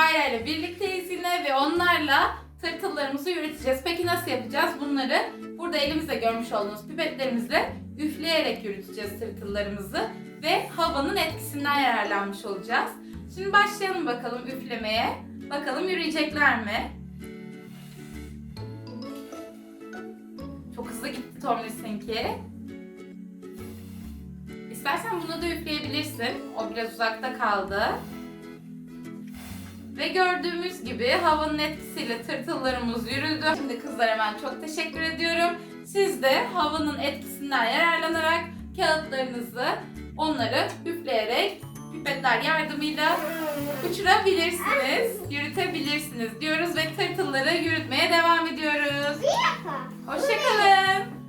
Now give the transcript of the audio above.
Kayra ile birlikteyiz yine ve onlarla tırtıllarımızı yürüteceğiz. Peki nasıl yapacağız? Bunları burada elimizde görmüş olduğunuz pipetlerimizle üfleyerek yürüteceğiz tırtıllarımızı ve havanın etkisinden yararlanmış olacağız. Şimdi başlayalım bakalım üflemeye. Bakalım yürüyecekler mi? Çok hızlı gitti Tomlis'inki. İstersen bunu da üfleyebilirsin. O biraz uzakta kaldı. Ve gördüğümüz gibi havanın etkisiyle tırtıllarımız yürüdü. Şimdi kızlar hemen çok teşekkür ediyorum. Siz de havanın etkisinden yararlanarak kağıtlarınızı onları üfleyerek pipetler yardımıyla uçurabilirsiniz, yürütebilirsiniz diyoruz ve tırtılları yürütmeye devam ediyoruz. Hoşçakalın.